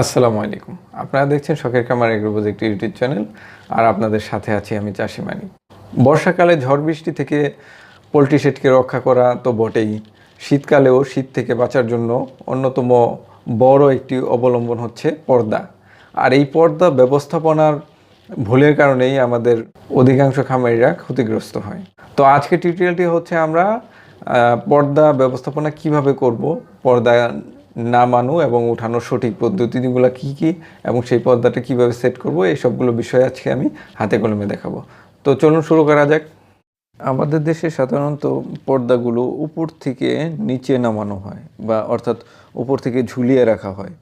আসসালামু আলাইকুম। আপনারা দেখছেন শখের কামার এগ্রোবোজ একটি ইউটিউব চ্যানেল, আর আপনাদের সাথে আছি আমি চাষি মানি বর্ষাকালে ঝড় বৃষ্টি থেকে পোলট্রি শেডকে রক্ষা করা তো বটেই। শীতকালেও শীত থেকে বাঁচার জন্য অন্যতম বড় একটি অবলম্বন হচ্ছে পর্দা। আর এই পর্দা ব্যবস্থাপনার ভুলের কারণেই আমাদের অধিকাংশ খামারিরা ক্ষতিগ্রস্ত হয়। তো আজকে টিউটোরিয়ালটি হচ্ছে আমরা পর্দা ব্যবস্থাপনা কীভাবে করব, পর্দা নামানো এবং উঠানোর সঠিক পদ্ধতিগুলো কি কি এবং সেই পর্দাটা কীভাবে সেট করব, এই সবগুলো বিষয় আজকে আমি হাতে কলমে দেখাবো। তো চলুন শুরু করা যাক। আমাদের দেশে সাধারণত পর্দাগুলো উপর থেকে নিচে নামানো হয় বা অর্থাৎ উপর থেকে ঝুলিয়ে রাখা হয়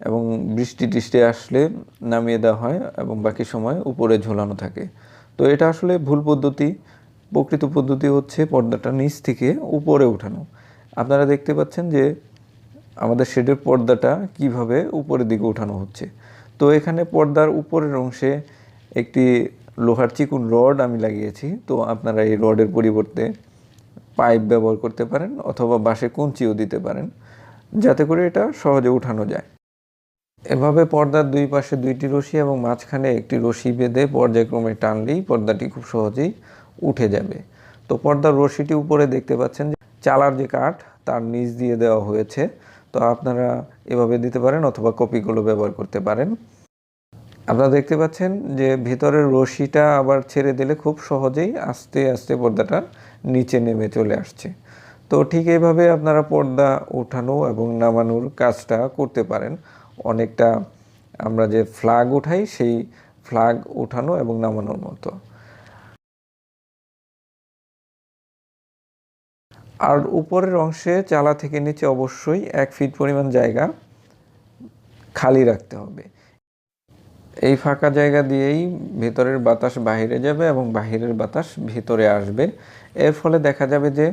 এবং বৃষ্টি টিষ্টি আসলে নামিয়ে দেওয়া হয় এবং বাকি সময় উপরে ঝোলানো থাকে। তো এটা আসলে ভুল পদ্ধতি। প্রকৃত পদ্ধতি হচ্ছে পর্দাটা নিচ থেকে উপরে উঠানো। আপনারা দেখতে পাচ্ছেন যে আমাদের শেডের পর্দাটা কীভাবে উপরের দিকে উঠানো হচ্ছে। তো এখানে পর্দার উপরের অংশে একটি লোহার চিকুন রড আমি লাগিয়েছি। তো আপনারা এই রডের পরিবর্তে পাইপ ব্যবহার করতে পারেন অথবা বাঁশে কুঞ্চিও দিতে পারেন, যাতে করে এটা সহজে উঠানো যায়। এভাবে পর্দার দুই পাশে দুইটি রশি এবং মাঝখানে একটি রশি বেঁধে পর্যায়ক্রমে টানলেই পর্দাটি খুব সহজেই উঠে যাবে। তো পর্দার রশিটি উপরে দেখতে পাচ্ছেন যে চালার যে কাঠ, তার নিচ দিয়ে দেওয়া হয়েছে। তো আপনারা এভাবে দিতে পারেন অথবা কপিগুলো ব্যবহার করতে পারেন। আপনারা দেখতে পাচ্ছেন যে ভিতরের রশিটা আবার ছেড়ে দিলে খুব সহজেই আস্তে আস্তে পর্দাটা নিচে নেমে চলে আসছে। তো ঠিক এইভাবে আপনারা পর্দা ওঠানো এবং নামানোর কাজটা করতে পারেন। অনেকটা আমরা যে ফ্ল্যাগ উঠাই, সেই ফ্ল্যাগ ওঠানো এবং নামানোর মতো। আর উপরের অংশে চালা থেকে নিচে অবশ্যই এক ফিট পরিমাণ জায়গা খালি রাখতে হবে। এই ফাঁকা জায়গা দিয়েই ভেতরের বাতাস বাইরে যাবে এবং বাহিরের বাতাস ভিতরে আসবে। এর ফলে দেখা যাবে যে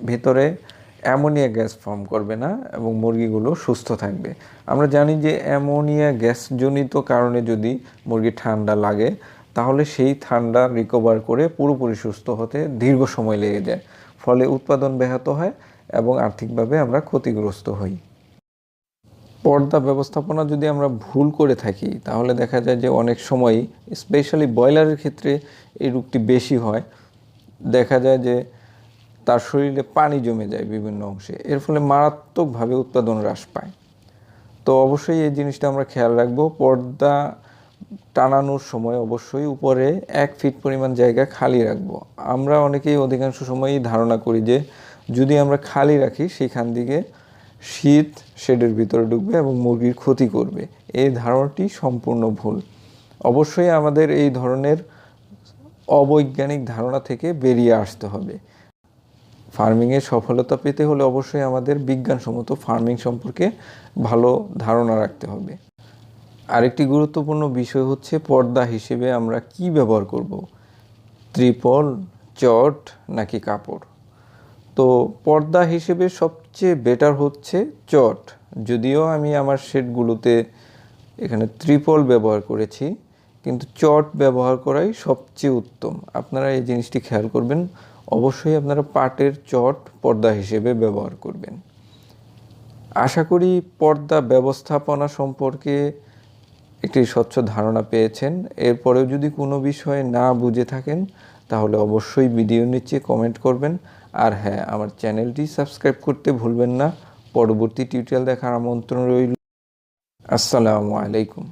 ভেতরে অ্যামোনিয়া গ্যাস ফর্ম করবে না এবং মুরগিগুলো সুস্থ থাকবে। আমরা জানি যে অ্যামোনিয়া গ্যাসজনিত কারণে যদি মুরগি ঠান্ডা লাগে, তাহলে সেই ঠান্ডা রিকভার করে পুরোপুরি সুস্থ হতে দীর্ঘ সময় লেগে যায়। ফলে উৎপাদন ব্যাহত হয় এবং আর্থিকভাবে আমরা ক্ষতিগ্রস্ত হই। পর্দা ব্যবস্থাপনা যদি আমরা ভুল করে থাকি, তাহলে দেখা যায় যে অনেক সময় স্পেশালি ব্রয়লারের ক্ষেত্রে এই রোগটি বেশি হয়। দেখা যায় যে তার শরীরে পানি জমে যায় বিভিন্ন অংশে, এর ফলে মারাত্মকভাবে উৎপাদন হ্রাস পায়। তো অবশ্যই এই জিনিসটা আমরা খেয়াল রাখব। পর্দা টানানোর সময় অবশ্যই উপরে এক ফিট পরিমাণ জায়গা খালি রাখব। আমরা অনেকেই অধিকাংশ সময়ই ধারণা করি যে যদি আমরা খালি রাখি, সেখান দিকে শীত, শেডের ভিতরে ঢুকবে এবং মুরগির ক্ষতি করবে। এই ধারণাটি সম্পূর্ণ ভুল। অবশ্যই আমাদের এই ধরনের অবৈজ্ঞানিক ধারণা থেকে বেরিয়ে আসতে হবে। ফার্মিংয়ে সফলতা পেতে হলে অবশ্যই আমাদের বিজ্ঞানসম্মত ফার্মিং সম্পর্কে ভালো ধারণা রাখতে হবে। আরেকটি গুরুত্বপূর্ণ বিষয় হচ্ছে পর্দা হিসেবে আমরা কি ব্যবহার করব? ত্রিপল, চট নাকি কাপড়? তো পর্দা হিসেবে সবচেয়ে বেটার হচ্ছে চট। যদিও আমি আমার শেডগুলোতে এখানে ত্রিপল ব্যবহার করেছি, কিন্তু চট ব্যবহার করাই সবচেয়ে উত্তম। আপনারা এই জিনিসটি খেয়াল করবেন, অবশ্যই আপনারা পাটের চট পর্দা হিসেবে ব্যবহার করবেন। আশা করি পর্দা ব্যবস্থাপনা সম্পর্কে একটি স্বচ্ছ ধারণা পেয়েছেন। এরপরেও যদি কোনো বিষয়ে না বুঝে থাকেন, তাহলে অবশ্যই ভিডিও নিচে কমেন্ট করবেন। আর হ্যাঁ আমার চ্যানেলটি সাবস্ক্রাইব করতে ভুলবেন না। পরবর্তী টিউটোরিয়াল দেখার আমন্ত্রণ রইল। আসসালামু আলাইকুম।